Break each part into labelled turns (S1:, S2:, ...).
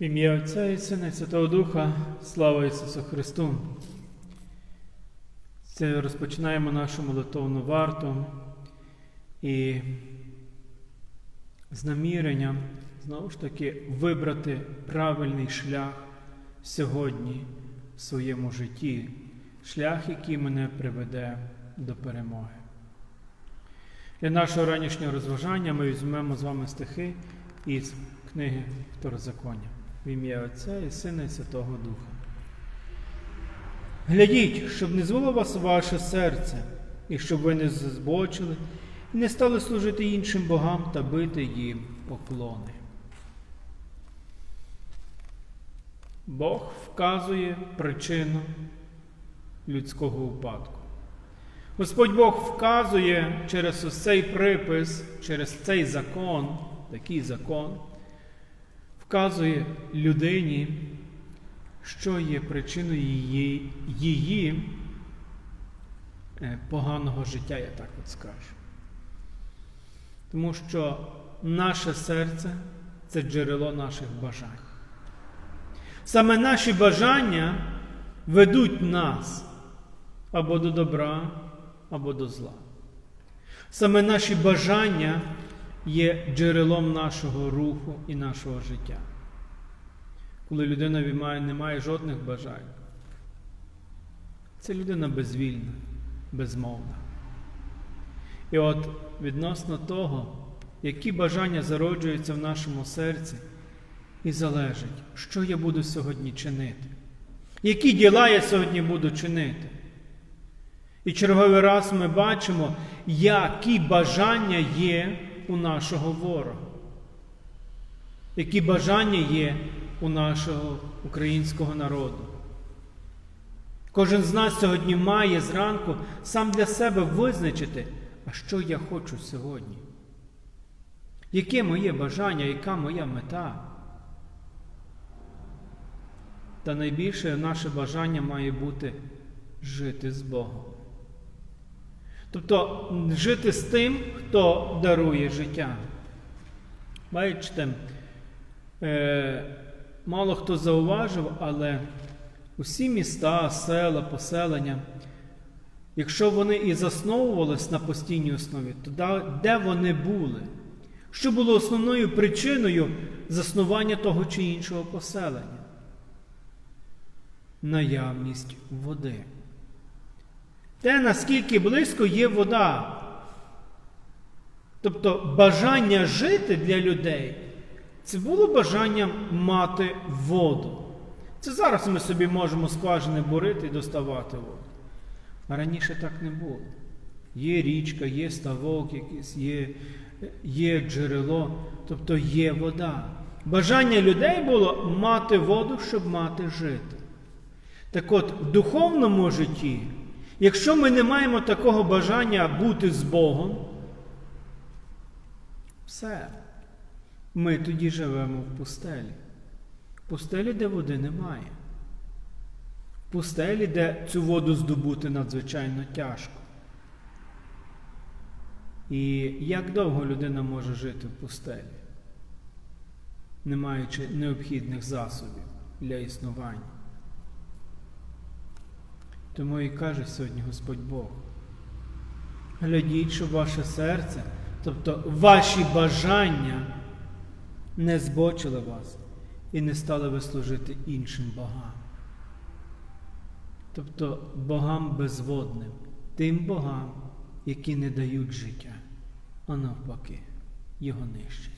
S1: Ім'я Отця і Сина і Святого Духа, слава Ісусу Христу. Це розпочинаємо нашу молитовну варту і з наміренням знову ж таки вибрати правильний шлях сьогодні в своєму житті, шлях, який мене приведе до перемоги. Для нашого ранішнього розважання ми візьмемо з вами стихи із книги Второзаконня. В ім'я Отця і Сина і Святого Духа. Глядіть, щоб не звело вас ваше серце, і щоб ви не збочили, і не стали служити іншим богам та бити їм поклони. Бог вказує причину людського упадку. Господь Бог вказує через цей припис, через цей закон, такий закон, вказує людині, що є причиною її, її е, поганого життя, я так от скажу. Тому що наше серце це джерело наших бажань. Саме наші бажання ведуть нас або до добра, або до зла. Саме наші бажання є джерелом нашого руху і нашого життя. Коли людина не має жодних бажань, це людина безвільна, безмовна. І от відносно того, які бажання зароджуються в нашому серці, і залежить, що я буду сьогодні чинити, які діла я сьогодні буду чинити. І черговий раз ми бачимо, які бажання є у нашого ворога, які бажання є у нашого українського народу. Кожен з нас сьогодні має зранку сам для себе визначити, а що я хочу сьогодні. Яке моє бажання, яка моя мета? Та найбільше наше бажання має бути жити з Богом. Тобто жити з тим, хто дарує життя. Бачите, е, мало хто зауважив, але усі міста, села, поселення, якщо вони і засновувались на постійній основі, то де вони були? Що було основною причиною заснування того чи іншого поселення? Наявність води. Те, наскільки близько є вода. Тобто бажання жити для людей це було бажанням мати воду. Це зараз ми собі можемо скважини бурити і доставати воду. А раніше так не було. Є річка, є ставок, якийсь, є, є джерело, тобто є вода. Бажання людей було мати воду, щоб мати жити. Так от, в духовному житті. Якщо ми не маємо такого бажання бути з Богом, все, ми тоді живемо в пустелі. Пустелі, де води немає. Пустелі, де цю воду здобути надзвичайно тяжко. І як довго людина може жити в пустелі, не маючи необхідних засобів для існування? Тому і каже сьогодні Господь Бог. Глядіть, щоб ваше серце, тобто ваші бажання не збочили вас і не стали ви служити іншим богам. Тобто богам безводним, тим богам, які не дають життя, а навпаки, його нищать.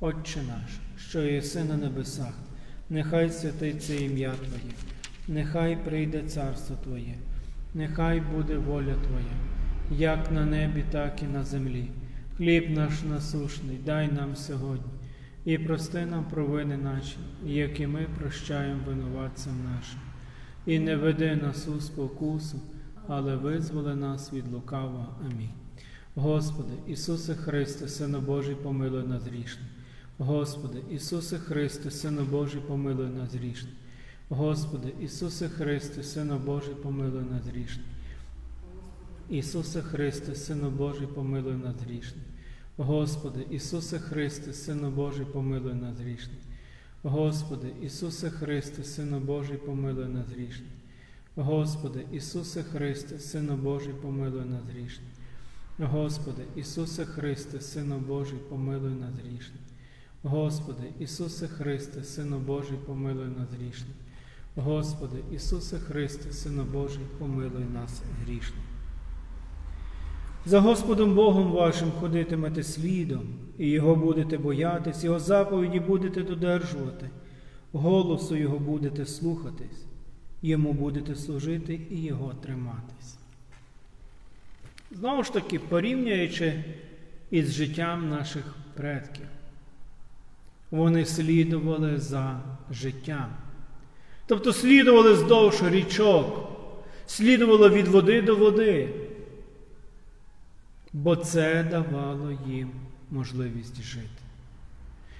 S1: Отче наш, що єси на небесах, нехай святиться ім'я Твоє. Нехай прийде царство Твоє, нехай буде воля Твоя, як на небі, так і на землі. Хліб наш насушний, дай нам сьогодні, і прости нам провини наші, як і ми прощаємо винуватцям нашим. І не веди нас у спокусу, але визволи нас від лукавого. Амінь. Господи, Ісусе Христе, Сину Божий, помилуй нас грішних. Господи, Ісусе Христе, Сину Божий, помилуй нас грішних. Господи, Ісусе Христе, Сину Божий, помилуй нас грішних. Ісусе Христе, Сину Божий, помилуй нас грішних. Господи, Ісусе Христе, Сину Божий, помилуй нас грішних. Господи, Ісусе Христе, Сину Божий, помилуй нас грішних. Господи, Ісусе Христе, Сину Божий, помилуй нас грішних. Господи, Ісусе Христе, Сину Божий, помилуй нас грішних. Господи, Ісусе Христе, Сину Божий, помилуй нас грішних. Господи, Ісусе Христе, Сину Божий, помилуй нас грішних. За Господом Богом вашим ходитимете слідом, і Його будете боятись, Його заповіді будете додержувати, голосу Його будете слухатись, Йому будете служити і Його триматись. Знову ж таки, порівнюючи із життям наших предків, вони слідували за життям. Тобто слідували вздовж річок, слідували від води до води, бо це давало їм можливість жити.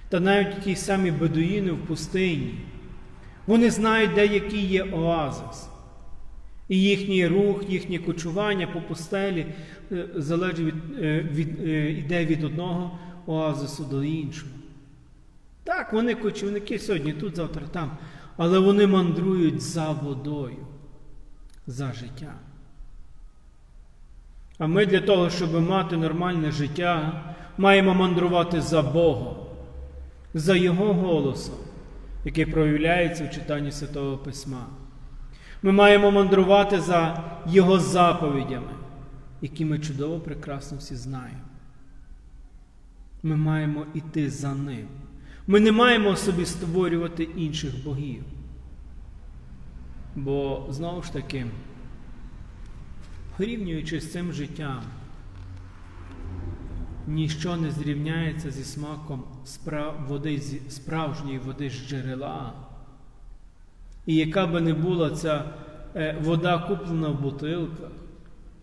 S1: Та навіть ті самі бедуїни в пустині, вони знають, де який є оазис. І їхній рух, їхнє кочування по пустелі е, залежить від, е, від, е, йде від одного оазису до іншого. Так, вони кочівники сьогодні тут, завтра там, але вони мандрують за водою, за життя. А ми для того, щоб мати нормальне життя, маємо мандрувати за Богом, за Його голосом, який проявляється в читанні Святого Письма. Ми маємо мандрувати за Його заповідями, які ми чудово прекрасно всі знаємо. Ми маємо йти за ним. Ми не маємо собі створювати інших богів. Бо знову ж таки, порівнюючи з цим життям, ніщо не зрівняється зі смаком води, справжньої води з джерела. І яка би не була ця е, вода куплена в бутилках,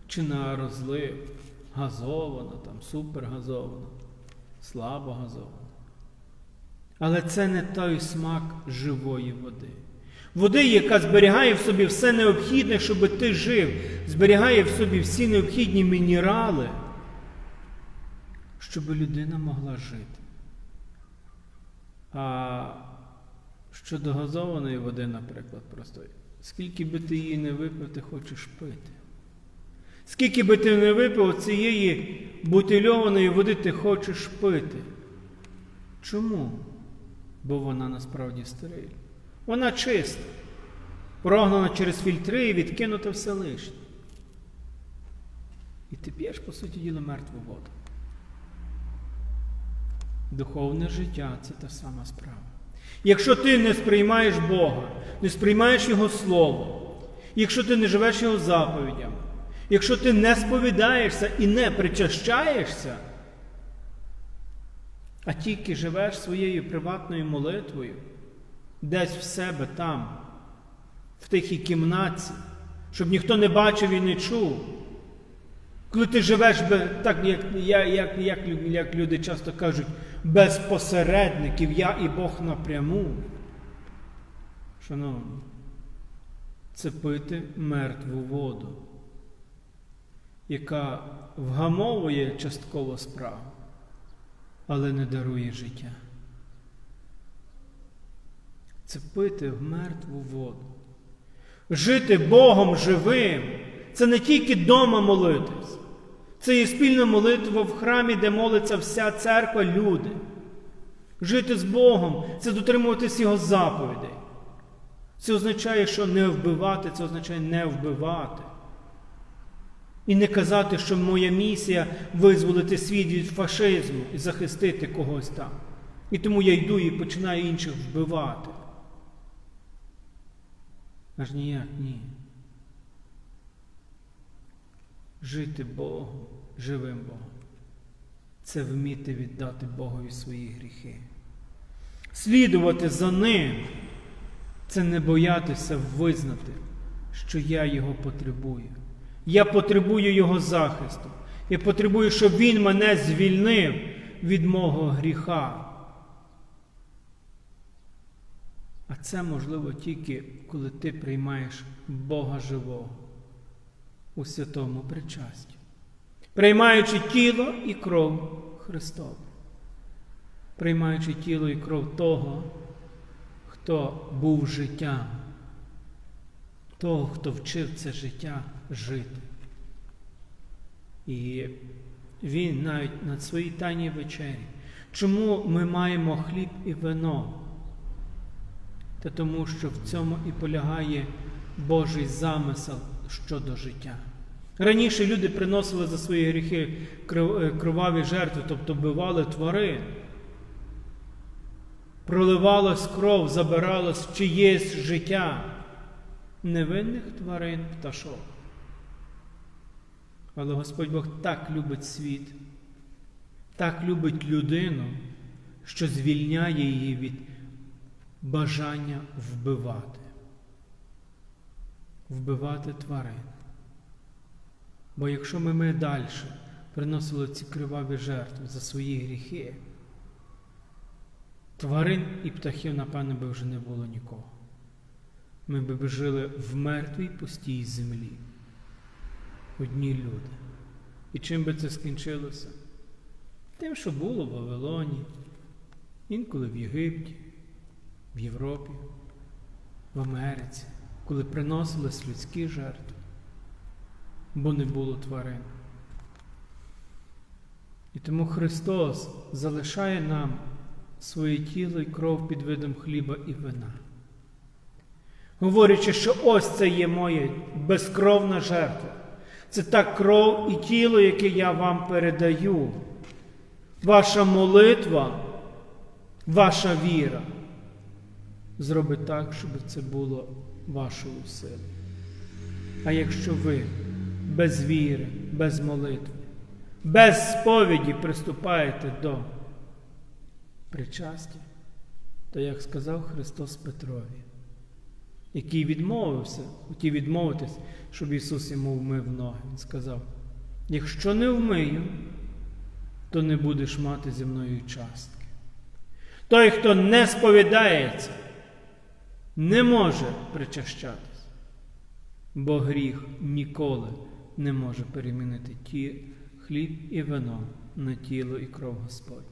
S1: чи на розлив, газована, там, супергазована, слабо газована. Але це не той смак живої води. Води, яка зберігає в собі все необхідне, щоб ти жив, зберігає в собі всі необхідні мінерали, щоб людина могла жити. А щодо газованої води, наприклад, простої, скільки би ти її не випив, ти хочеш пити. Скільки би ти не випив цієї бутильованої води, ти хочеш пити. Чому? Бо вона насправді стерильна. Вона чиста, прогнана через фільтри і відкинута все лишнє. І ти п'єш, по суті діла, мертву воду. Духовне життя це та сама справа. Якщо ти не сприймаєш Бога, не сприймаєш Його Слово, якщо ти не живеш Його заповідями, якщо ти не сповідаєшся і не причащаєшся, а тільки живеш своєю приватною молитвою, десь в себе там, в тихій кімнаті, щоб ніхто не бачив і не чув. Коли ти живеш так, як, як, як, як, люди часто кажуть, без посередників, я і Бог напряму. Шановні, це пити мертву воду, яка вгамовує частково справу, але не дарує життя. Це пити в мертву воду. Жити Богом живим це не тільки дома молитись. Це є спільна молитва в храмі, де молиться вся церква, люди. Жити з Богом це дотримуватись Його заповідей. Це означає, що не вбивати, це означає не вбивати. І не казати, що моя місія визволити світ від фашизму і захистити когось там. І тому я йду і починаю інших вбивати. Аж ніяк ні. Жити Богом, живим Богом. Це вміти віддати Богові свої гріхи. Слідувати за Ним це не боятися визнати, що я Його потребую. Я потребую Його захисту. Я потребую, щоб Він мене звільнив від мого гріха. А це можливо тільки, коли ти приймаєш Бога живого у святому причасті, приймаючи тіло і кров Христову, приймаючи тіло і кров того, хто був життям, того, хто вчив це життя жити. І він навіть на своїй тайній вечері. Чому ми маємо хліб і вино? Та тому, що в цьому і полягає Божий замисел щодо життя. Раніше люди приносили за свої гріхи е, кроваві жертви, тобто вбивали тварин. Проливалась кров, забиралось чиєсь життя невинних тварин, пташок. Але Господь Бог так любить світ, так любить людину, що звільняє її від бажання вбивати, вбивати тварин. Бо якщо ми, ми далі приносили ці криваві жертви за свої гріхи, тварин і птахів, напевно, би вже не було нікого. Ми би жили в мертвій пустій землі. Одні люди. І чим би це скінчилося? Тим, що було в Вавилоні, інколи в Єгипті, в Європі, в Америці, коли приносились людські жертви, бо не було тварин. І тому Христос залишає нам своє тіло і кров під видом хліба і вина. Говорячи, що ось це є моя безкровна жертва. Це та кров і тіло, яке я вам передаю. Ваша молитва, ваша віра зробить так, щоб це було вашою силою. А якщо ви без віри, без молитви, без сповіді приступаєте до причастя, то, як сказав Христос Петрові, який відмовився, хотів відмовитись, щоб Ісус йому вмив ноги. Він сказав: якщо не вмию, то не будеш мати зі мною частки. Той, хто не сповідається, не може причащатись, бо гріх ніколи не може перемінити ті хліб і вино на тіло і кров Господню.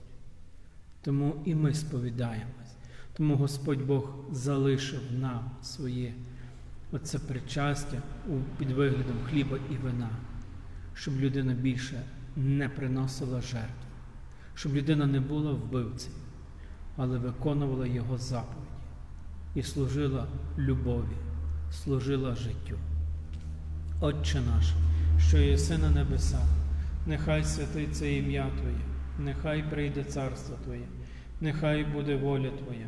S1: Тому і ми сповідаємось. Тому Господь Бог залишив нам своє оце причастя під виглядом хліба і вина, щоб людина більше не приносила жертв, щоб людина не була вбивцею, але виконувала Його заповіді і служила любові, служила життю. Отче наш, що єси на небесах, нехай святиться ім'я Твоє, нехай прийде царство Твоє, нехай буде воля Твоя,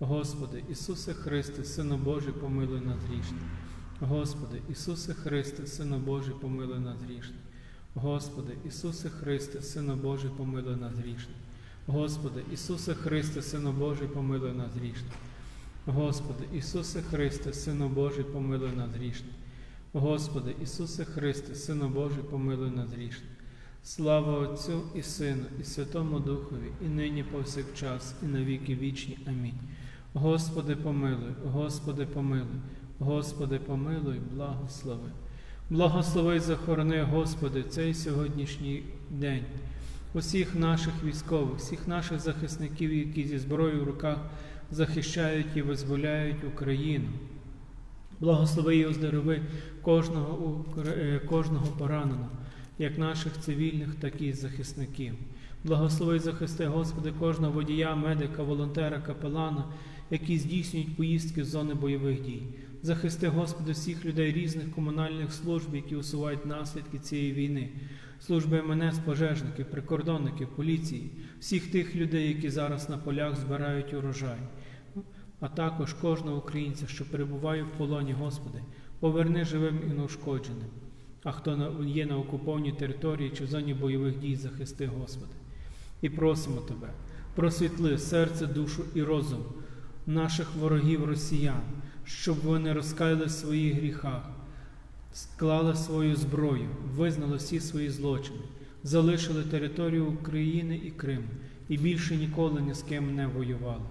S1: Господи, Ісусе Христе, Сину Божий, помилуй нас грішних. Господи, Ісусе Христе, Сину Божий, помилуй нас грішних. Господи, Ісусе Христе, Сину Божий, помилуй нас грішних. Господи, Ісусе Христе, Сину Божий, помилуй нас грішних. Господи, Ісусе Христе, Сину Божий, помилуй нас грішних. Господи, Ісусе Христе, Сину Божий, помилуй нас грішних. Слава Отцю і Сину, і Святому Духові, і нині повсякчас, і на віки вічні. Амінь. Господи, помилуй, Господи, помилуй, Господи, помилуй, благослови. Благослови і захорони, Господи, цей сьогоднішній день. Усіх наших військових, всіх наших захисників, які зі зброєю в руках захищають і визволяють Україну. Благослови і оздорови кожного, е, кожного пораненого, як наших цивільних, так і захисників. Благослови захисти, Господи, кожного водія, медика, волонтера, капелана, які здійснюють поїздки з зони бойових дій. Захисти, Господи, всіх людей різних комунальних служб, які усувають наслідки цієї війни, служби МНС, пожежників, прикордонників, поліції, всіх тих людей, які зараз на полях збирають урожай а також кожного українця, що перебуває в полоні, Господи, поверни живим і неушкодженим. А хто є на окупованій території чи в зоні бойових дій, захисти, Господи. І просимо Тебе, просвітли серце, душу і розум наших ворогів росіян, щоб вони розкаяли в своїх гріхах, склали свою зброю, визнали всі свої злочини, залишили територію України і Криму і більше ніколи ні з ким не воювали.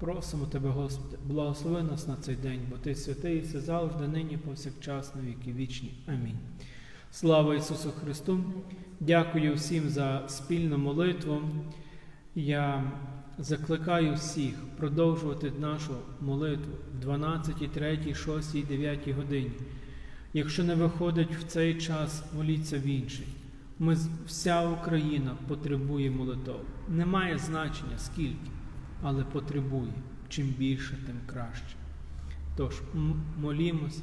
S1: Просимо Тебе, Господи, благослови нас на цей день, бо Ти святий, і все завжди, нині, повсякчас, на віки вічні. Амінь. Слава Ісусу Христу! Дякую всім за спільну молитву. Я закликаю всіх продовжувати нашу молитву в 12, 3, 6, 9 годині. Якщо не виходить в цей час, моліться в інший. Ми вся Україна потребує молитов. Немає значення скільки, але потребує. Чим більше, тим краще. Тож молімось